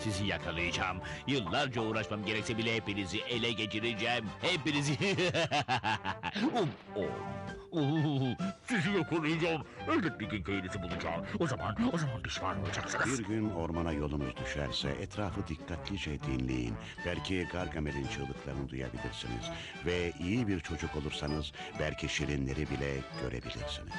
Sizi yakalayacağım. Yıllarca uğraşmam gerekse bile hepinizi ele geçireceğim. Hepinizi... um, um, Sizi yakalayacağım. Elbet bir gün köyünüzü bulacağım. O zaman, o zaman pişman olacaksınız. Bir gün ormana yolunuz düşerse etrafı dikkatlice dinleyin. Belki Gargamel'in çığlıklarını duyabilirsiniz. Ve iyi bir çocuk olursanız belki şirinleri bile görebilirsiniz.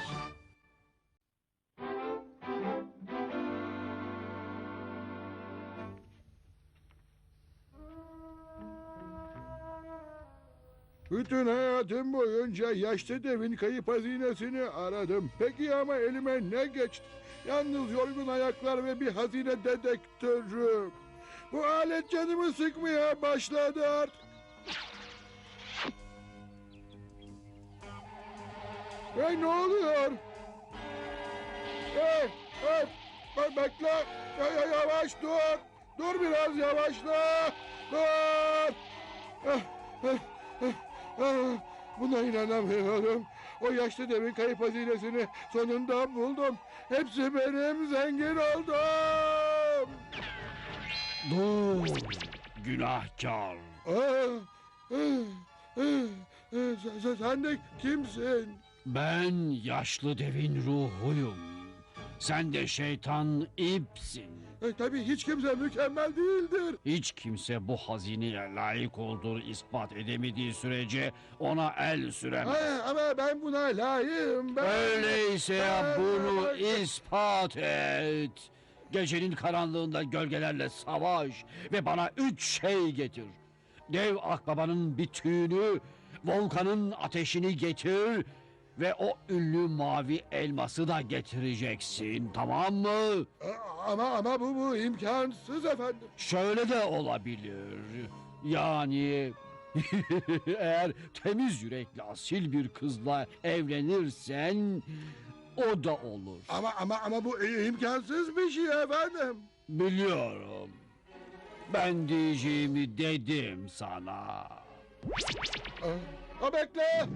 Bütün hayatım boyunca yaşlı devin kayıp hazinesini aradım. Peki ama elime ne geçti? Yalnız yorgun ayaklar ve bir hazine dedektörü. Bu alet canımı sıkmaya başladı artık. Hey ne oluyor? Hey, hey, be- bekle. Ya, yavaş dur. Dur biraz yavaşla. Dur. Ah, ah, ah, ah. Buna inanamıyorum. O yaşlı devin kayıp hazinesini sonunda buldum. Hepsi benim zengin oldum. Dur, günahkar. Ah, ah, ah, ah. Sen de kimsin? Ben yaşlı devin ruhuyum. Sen de şeytan ipsin. E, tabii hiç kimse mükemmel değildir. Hiç kimse bu hazineye layık olduğunu ispat edemediği sürece ona el süremez. Ha, ama ben buna layığım. Ben... Öyleyse ya bunu ispat et. Gecenin karanlığında gölgelerle savaş ve bana üç şey getir. Dev akbabanın bir tüyünü, volkanın ateşini getir ve o ünlü mavi elması da getireceksin tamam mı? A- Ama ama bu bu imkansız efendim. Şöyle de olabilir. Yani eğer temiz yürekli asil bir kızla evlenirsen o da olur. Ama ama ama bu i- imkansız bir şey efendim. Biliyorum. Ben diyeceğimi dedim sana. Aa, aa, bekle.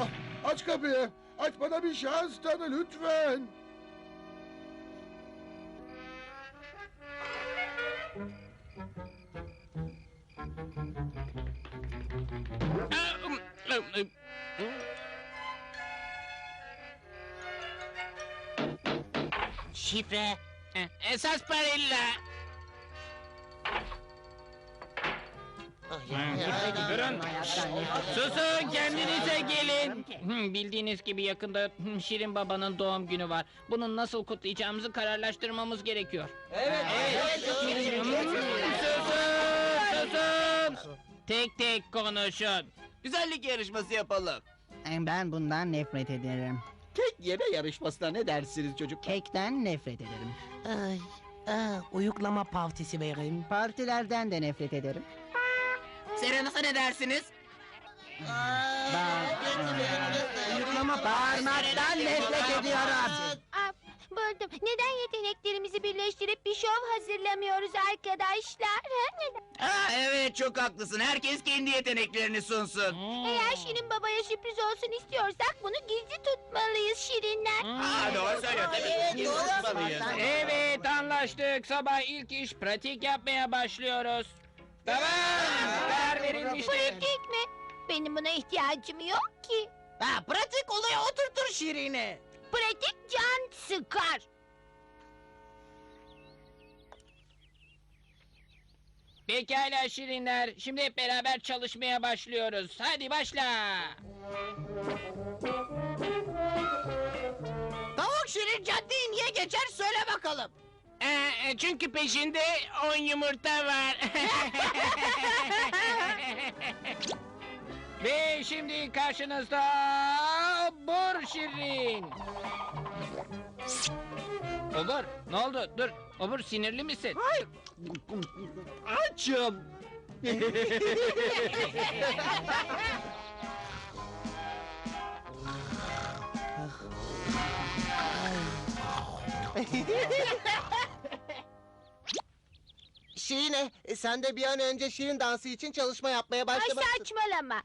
Ah, aç kapıyı. Aç bana bir şans tanı lütfen. Şifre. Esas parilla. Durun. Susun kendinize gelin. Bildiğiniz gibi yakında Şirin Baba'nın doğum günü var. Bunu nasıl kutlayacağımızı kararlaştırmamız gerekiyor. Evet. Susun, susun. Tek tek konuşun. Güzellik yarışması yapalım. Ben bundan nefret ederim. Kek yeme yarışmasına ne dersiniz çocuk? Kekten nefret ederim. Ay, aa, uyuklama partisi verin. Partilerden de nefret ederim. Serenas'a ne dersiniz? Uyuklama bağırmaktan nefret ediyorum. Aa, buldum. Neden yeteneklerimizi birleştirip bir şov hazırlamıyoruz arkadaşlar? Ha, neden? Aa, evet çok haklısın. Herkes kendi yeteneklerini sunsun. Eğer Şirin Baba'ya sürpriz olsun istiyorsak bunu gizli tutmalıyız Şirinler. Aa, doğru söylüyor tabii. Evet anlaştık. Sabah ilk iş pratik yapmaya başlıyoruz. Tamam. Karar verilmiştir. Pratik mi? Benim buna ihtiyacım yok ki. Ha, pratik oluyor oturtur Şirin'i. Pratik can sıkar. Pekala Şirinler. Şimdi hep beraber çalışmaya başlıyoruz. Hadi başla. Tavuk Şirin caddeyi niye geçer söyle bakalım. Ee, çünkü peşinde on yumurta var. Ve şimdi karşınızda Bor Şirin. Obur ne oldu? Dur. Obur sinirli misin? Açım. Şirine, e, sen de bir an önce şirin dansı için çalışma yapmaya Ay başlamalısın. saçmalama.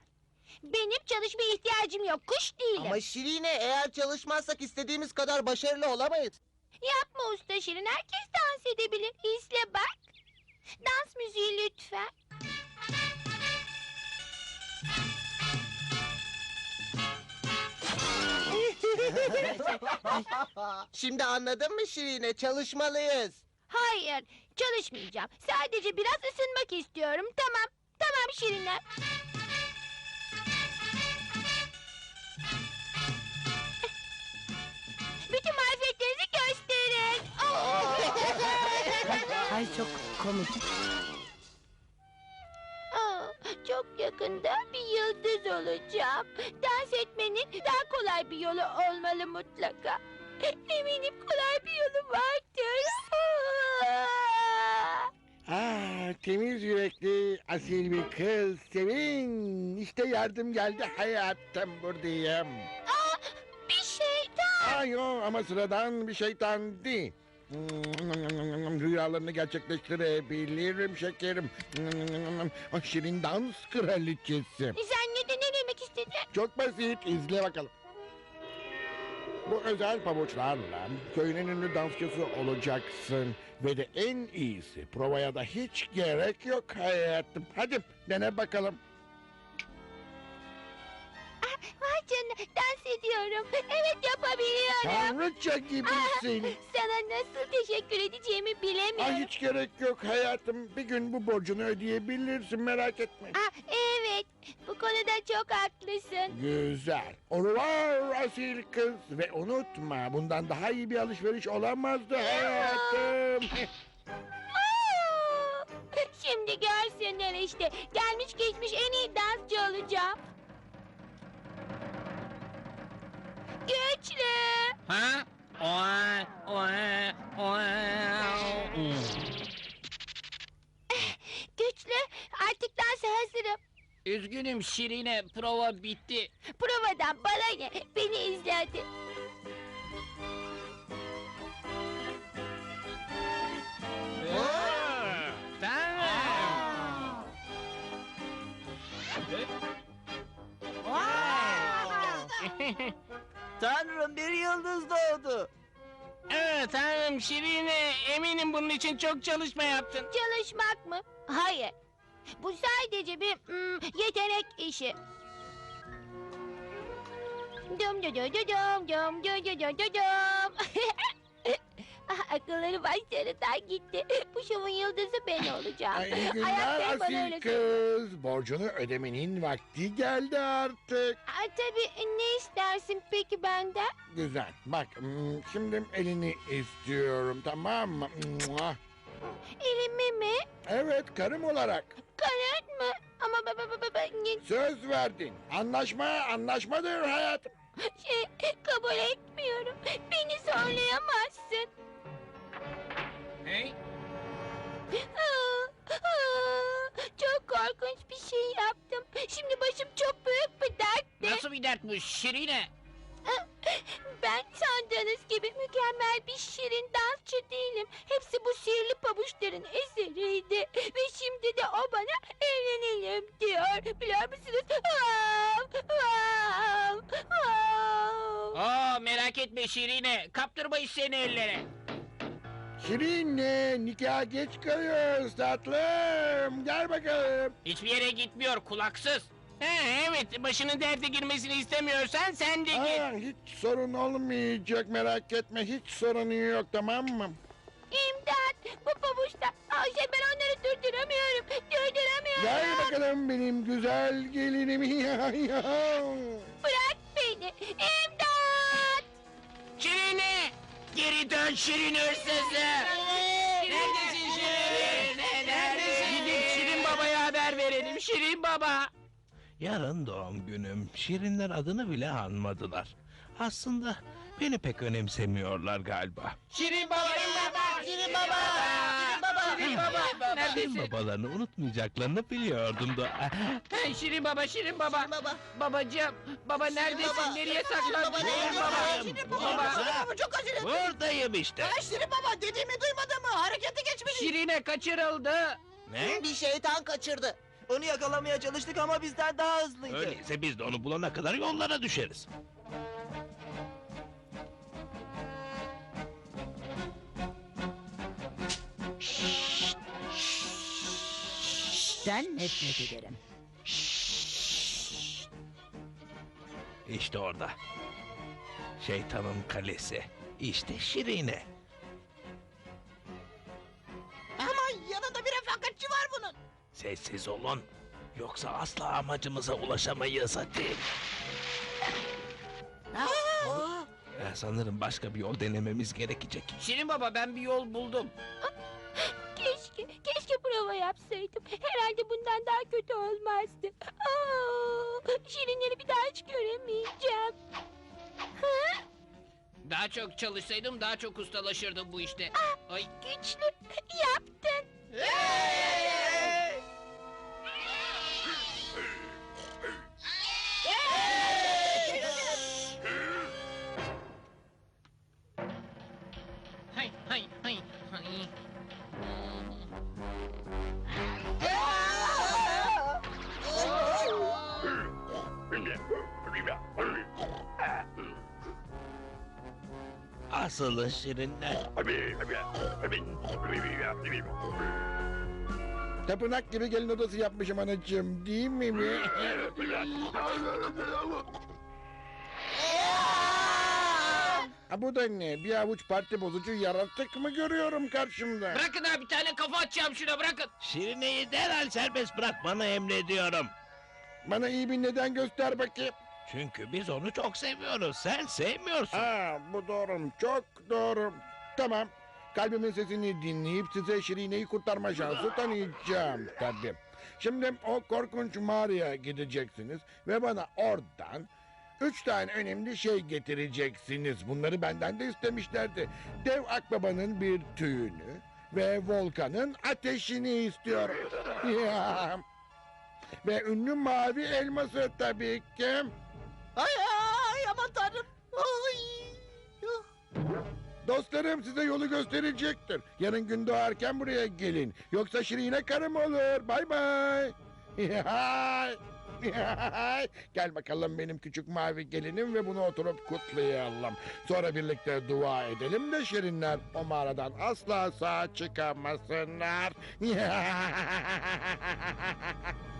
Benim çalışmaya ihtiyacım yok. Kuş değilim. Ama Şirine eğer çalışmazsak istediğimiz kadar başarılı olamayız. Yapma usta Şirin. Herkes dans edebilir. İzle bak. Dans müziği lütfen. Şimdi anladın mı Şirine? Çalışmalıyız. Hayır. Çalışmayacağım. Sadece biraz ısınmak istiyorum. Tamam. Tamam Şirinler. Bütün marifetlerinizi gösterin. Ay çok komik. Aa, çok yakında bir yıldız olacağım. Dans etmenin daha kolay bir yolu olmalı mutlaka. Eminim kolay bir yolu vardır. Ah, temiz yürekli, asil bir kız. Sevin. İşte yardım geldi hayatım buradayım. Aa, bir şeytan. Ay o ama sıradan bir şeytan değil. Rüyalarını gerçekleştirebilirim şekerim. O şirin dans kraliçesi. Sen ne, ne demek istedin? Çok basit izle bakalım. Bu özel pabuçlarla köyün en ünlü dansçısı olacaksın. Ve de en iyisi provaya da hiç gerek yok hayatım. Hadi dene bakalım. Vay canına dans ediyorum. Evet yapabiliyorum. Tanrıça gibisin. Sana nasıl teşekkür edeceğimi bilemiyorum. Ay hiç gerek yok hayatım. Bir gün bu borcunu ödeyebilirsin merak etme. Ah, evet. Bu konuda çok haklısın. Güzel. Oruvar asil kız. Ve unutma bundan daha iyi bir alışveriş olamazdı hayatım. Aa! Şimdi görsünler işte. Gelmiş geçmiş en iyi dansçı olacağım. Güçlü. Ha? Oy, oy, oy. Hmm. Güçlü. Artık dansa hazırım. Üzgünüm Şirine, prova bitti. Provadan bana ne? Beni izle hadi. Tamam. Tanrım bir yıldız doğdu. Evet tanrım Şirine, eminim bunun için çok çalışma yaptın. Çalışmak mı? Hayır. Bu sadece bir mm, yetenek işi. Dum dum dum dum dum dum dum dum dum ah, akılları başlarından gitti. Bu şovun yıldızı ben olacağım. Ay, iyi günler bana öyle asil kız. Borcunu ödemenin vakti geldi artık. Aa, tabii ne istersin peki benden? Güzel. Bak hmm, şimdi elini istiyorum tamam mı? Mua. Elimi mi? Evet karım olarak. Mı? Ama baba baba baba Söz verdin. Anlaşma anlaşmadır hayatım. şey kabul etmiyorum. Beni zorlayamazsın. Hey? Aa, aa, çok korkunç bir şey yaptım. Şimdi başım çok büyük bir dertte. Nasıl bir dert bu Şirine? Ben sandığınız gibi mükemmel bir şirin dansçı değilim. Hepsi bu sihirli pabuçların eseriydi. Ve şimdi de o bana evlenelim diyor. Biliyor musunuz? Vav, vav, vav. Aa merak etme Şirine, kaptırmayız seni ellere. Şirinle nikaha geç kalıyoruz tatlım. Gel bakalım. Hiçbir yere gitmiyor kulaksız. He, evet başının derde girmesini istemiyorsan sen de git. Aa, hiç sorun olmayacak merak etme. Hiç sorunu yok tamam mı? İmdat! Bu pabuçlar. Aa, şey ben onları durduramıyorum. Durduramıyorum. Gel bakalım benim güzel gelinim. Bırak beni. İmdat! Şirine! Geri dön Şirin hırsızı! Neredesin Şirin? Neredesin? Gidip Şirin Baba'ya haber verelim Şirin Baba. Yarın doğum günüm. Şirinler adını bile anmadılar. Aslında Beni pek önemsemiyorlar galiba. Şirin baba! Şirin baba! Şirin baba! Şirin baba! Neredesin? Babalarını unutmayacaklarını biliyordum da. Hey, Şirin baba, Şirin baba! Şirin baba! Babacığım, baba neredesin? baba. Nereye Şirin saklandın? Şirin nerede? baba! Şirin baba! Baba! Şirin baba çok acele ettim. Buradayım işte. Ha, Şirin baba dediğimi duymadı mı? Harekete geçmeli. Şirine kaçırıldı. Ne? Bir şeytan kaçırdı. Onu yakalamaya çalıştık ama bizden daha hızlıydı. Öyleyse biz de onu bulana kadar yollara düşeriz. Ben nefret ederim. İşte orada. Şeytanın kalesi. İşte Şirine. Sessiz olun. Yoksa asla amacımıza ulaşamayız hadi. Aa, Eh, sanırım başka bir yol denememiz gerekecek. Şirin baba ben bir yol buldum. Keşke, keşke prova yapsaydım. Herhalde bundan daha kötü olmazdı. Aa, şirinleri bir daha hiç göremeyeceğim. Daha çok çalışsaydım daha çok ustalaşırdım bu işte. Ay Güçlü, yaptın. hay Asılı Şirinler. Tapınak gibi gelin odası yapmışım anacığım değil mi? mi? Ha bu da ne? Bir avuç parti bozucu yaratık mı görüyorum karşımda? Bırakın ha bir tane kafa atacağım şuna bırakın. Şirine'yi derhal serbest bırakmanı emrediyorum. Bana iyi bir neden göster bakayım. Çünkü biz onu çok seviyoruz. Sen sevmiyorsun. Ha bu doğru. Çok doğru. Tamam. Kalbimin sesini dinleyip size Şirine'yi kurtarma şansı tanıyacağım tabii. Şimdi o korkunç mağaraya gideceksiniz ve bana oradan üç tane önemli şey getireceksiniz. Bunları benden de istemişlerdi. Dev akbabanın bir tüyünü ve volkanın ateşini istiyorum. Ya. Ve ünlü mavi elması tabii ki. Ay ay aman tanrım. Ay. Dostlarım size yolu gösterecektir. Yarın gün doğarken buraya gelin. Yoksa Şirine karım olur. Bay bay. Gel bakalım benim küçük mavi gelinim ve bunu oturup kutlayalım. Sonra birlikte dua edelim de Şirinler o mağaradan asla sağ çıkamasınlar.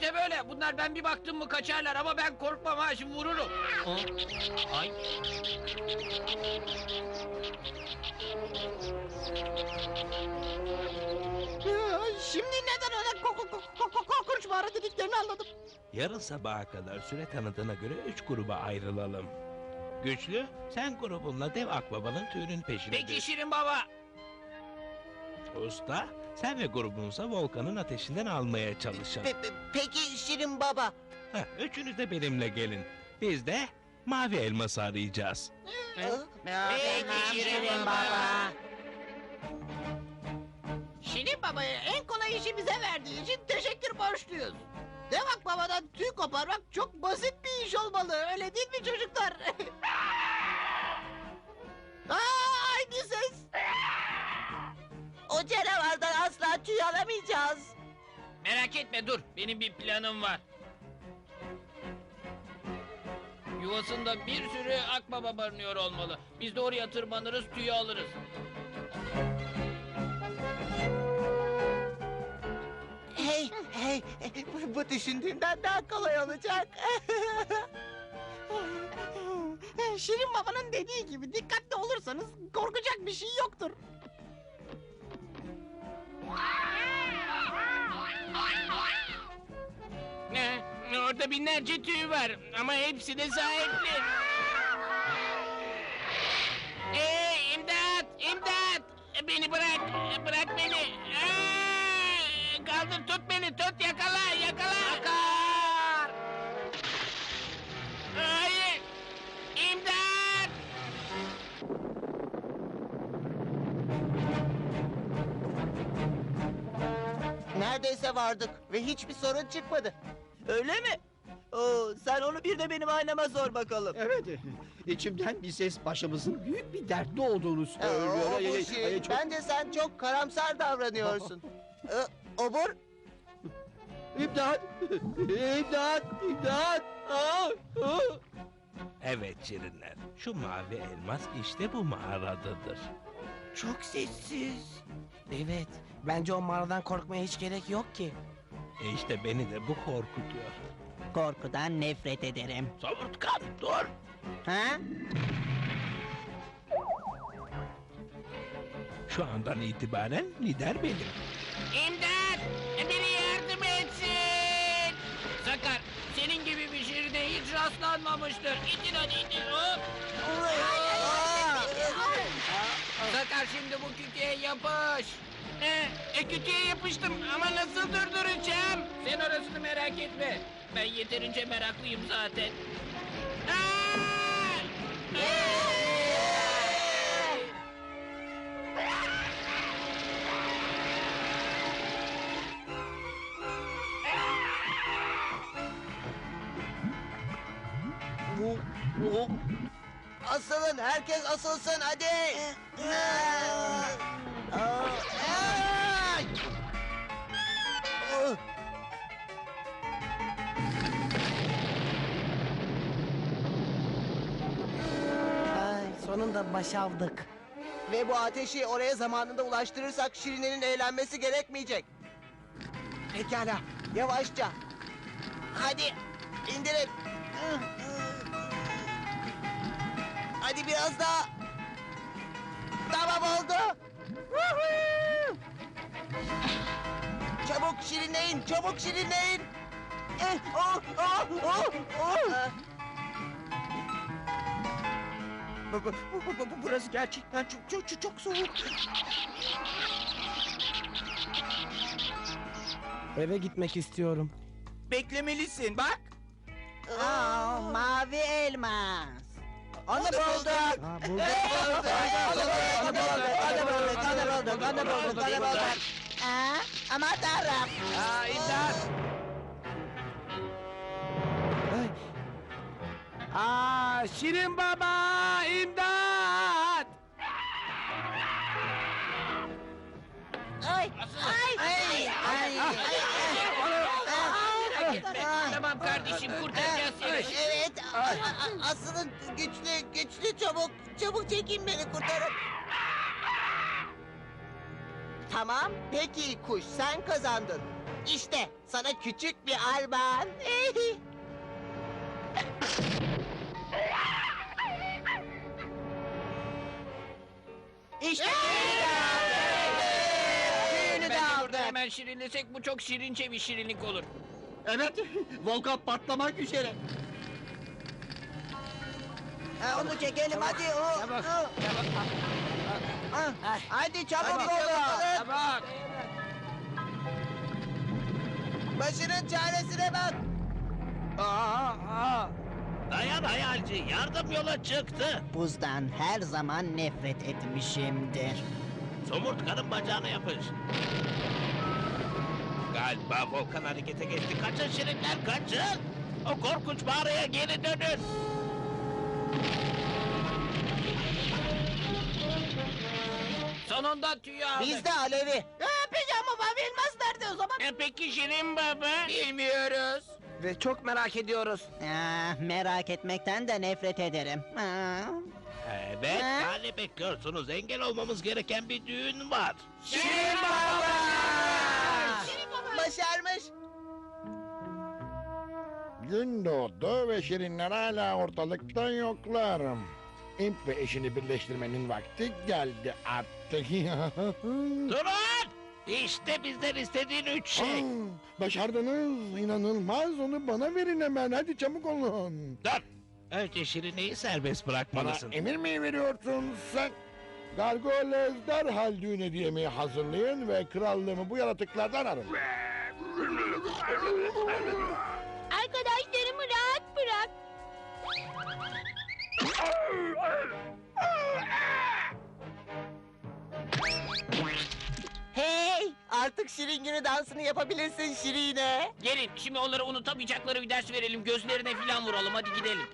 İşte böyle bunlar ben bir baktım mı kaçarlar ama ben korkmam ha şimdi vururum. Ay. Ay, Şimdi neden öyle ko- ko- ko- ko- korkunç mağara dediklerini anladım. Yarın sabaha kadar süre tanıdığına göre üç gruba ayrılalım. Güçlü, sen grubunla dev akbabanın tüyünün peşine Peki. Şirin baba. Usta, sen ve grubunsa volkanın ateşinden almaya çalışın. Pe- pe- peki Şirin baba. Heh, üçünüz de benimle gelin. Biz de mavi elması arayacağız. Peki Şirin baba. Şirin babaya en kolay işi bize verdiği için teşekkür borçluyuz. Dev akbabadan tüy koparmak çok basit bir iş olmalı. Öyle değil mi çocuklar? Aa, aynı ses. O canavardan asla tüy alamayacağız. Merak etme dur benim bir planım var. Yuvasında bir sürü akbaba barınıyor olmalı. Biz de oraya tırmanırız tüyü alırız. Hey, hey, bu- bu düşündüğünden daha kolay olacak. Şirin babanın dediği gibi dikkatli olursanız korkacak bir şey yoktur. Ne? Orada binlerce tüy var ama hepsi de sahipli. Ee, imdat! İmdat! Beni bırak! Bırak beni! Aa! Kaldır tut beni tut! Yakala! Neredeyse vardık ve hiçbir sorun çıkmadı. Öyle mi? Oo, sen onu bir de benim aynama sor bakalım. Evet, içimden bir ses başımızın büyük bir dertte olduğunu söylüyor. Ay, ay, bu ay, şey, ay, çok- Bence sen çok karamsar davranıyorsun. ee, obur, İmdat! İmdat! İmdat! Aa! Aa! Evet Şirinler. Şu mavi elmas işte bu mağaradadır. Çok sessiz. Evet, bence o mağaradan korkmaya hiç gerek yok ki. E işte beni de bu korkutuyor. Korkudan nefret ederim. Somurtkan dur. Ha? Şu andan itibaren lider benim. İmdat! Biri yardım etsin! Sakar, senin gibi bir şirine hiç rastlanmamıştır. İtin hadi itin. Hop! Sakar şimdi bu kütüğe yapış. E, e kütüğe yapıştım ama nasıl durduracağım? Sen orasını merak etme. Ben yeterince meraklıyım zaten. Aa! Asılın, herkes asılsın hadi. Ay, sonunda başardık. Ve bu ateşi oraya zamanında ulaştırırsak Şirine'nin eğlenmesi gerekmeyecek. Pekala, yavaşça. Hadi, indirin. Hadi biraz daha. Tamam oldu. Çabuk şirinleyin, çabuk şirinleyin. Eh, oh, oh, oh, oh. Bu- bu- bu- bu- bu- Burası gerçekten çok çok çok, çok soğuk. Eve gitmek istiyorum. Beklemelisin bak. Aa, mavi elmas. Onu bulduk. Onu bulduk. Onu bulduk. Onu bulduk. Onu bulduk. Onu bulduk. Onu bulduk. Aa, aman tanrım. Aa imdat. Aa, Şirin Baba! A- Asılın güçlü, güçlü çabuk. Çabuk çekin beni kurtarın. Tamam. Peki kuş sen kazandın. İşte sana küçük bir armağan. işte Tüyünü de Bence burada aldık. hemen şirinlesek bu çok şirince bir şirinlik olur. Evet, volkan patlamak üzere. Ha, onu çekelim hadi. O, Çabuk, o. Ha, Hadi çabuk olun. Tamam. Başının çaresine bak. Dayan hayalci yardım yola çıktı. Buzdan her zaman nefret etmişimdir. Somurtkanın bacağına yapış. Galiba volkan harekete geçti. Kaçın şirinler kaçın. O korkunç mağaraya geri dönün. Sonunda tüyü aldık. Bizde Alevi. peki ama mavi elmas nerede o zaman? E peki Şirin Baba? Bilmiyoruz. Ve çok merak ediyoruz. Aa, merak etmekten de nefret ederim. Aa. Evet, Ha? hali bekliyorsunuz. Engel olmamız gereken bir düğün var. Şirin Baba! Başarmış. Gün doğdu ve şirinler hala ortalıkta yoklar. İmp ve eşini birleştirmenin vakti geldi artık. Durun! İşte bizden istediğin üç şey. Aa, başardınız. İnanılmaz. Onu bana verin hemen. Hadi çabuk olun. Dur! Önce Şirine'yi serbest Bana bırakmalısın. emir mi veriyorsun sen? Gargoyles derhal düğün hediyemi hazırlayın ve krallığımı bu yaratıklardan arın. Artık Şirin günü dansını yapabilirsin Şirine. Gelin şimdi onlara unutamayacakları bir ders verelim. Gözlerine filan vuralım hadi gidelim.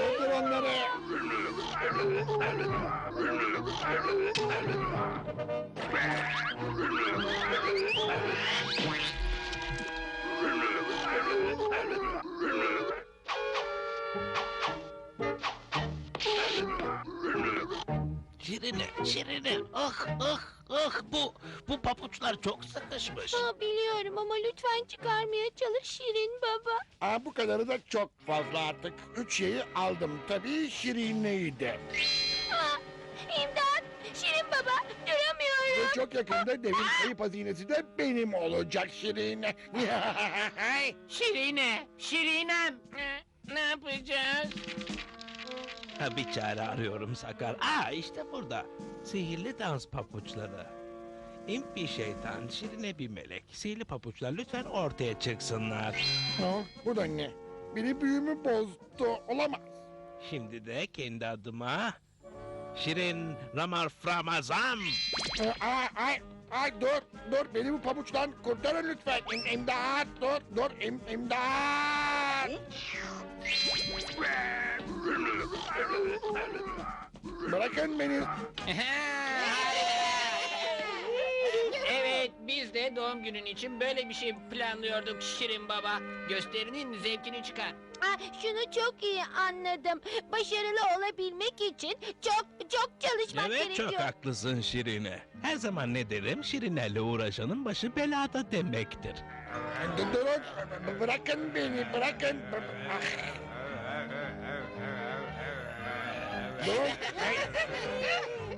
Durdur onları. Ah, ah, ah. Bu, bu papuçlar çok sıkışmış. Aa, biliyorum ama lütfen çıkarmaya çalış Şirin baba. Aa, bu kadarı da çok fazla artık. Üç şeyi aldım. Tabii Şirine'yi de. Aa, imdat! Şirin baba duramıyorum. Ve çok yakında devin kayıp hazinesi de benim olacak Şirine. Şirine, Şirinem. Ne yapacağız? Ha, bir çare arıyorum Sakar. Aa işte burada. Sihirli dans papuçları. İmp bir şeytan, şirine bir melek. Sihirli papuçlar lütfen ortaya çıksınlar. Ha, bu da ne? Biri büyümü bozdu. Olamaz. Şimdi de kendi adıma... Şirin Ramar Framazam. Ee, Ay, ay, ay dur, dur. Beni bu pabuçtan kurtarın lütfen. İm, imdat, dur, dur. Im, imdat. Bırakın beni. Evet, biz de doğum günün için böyle bir şey planlıyorduk Şirin Baba. Gösterinin zevkini çıkar. Aa, şunu çok iyi anladım. Başarılı olabilmek için çok çok çalışmak Evet gerekiyor. çok haklısın Şirine. Her zaman ne derim Şirine'yle uğraşanın başı belada demektir. Dur, durun. Bırakın beni, bırakın. Ah. Durun. Ay.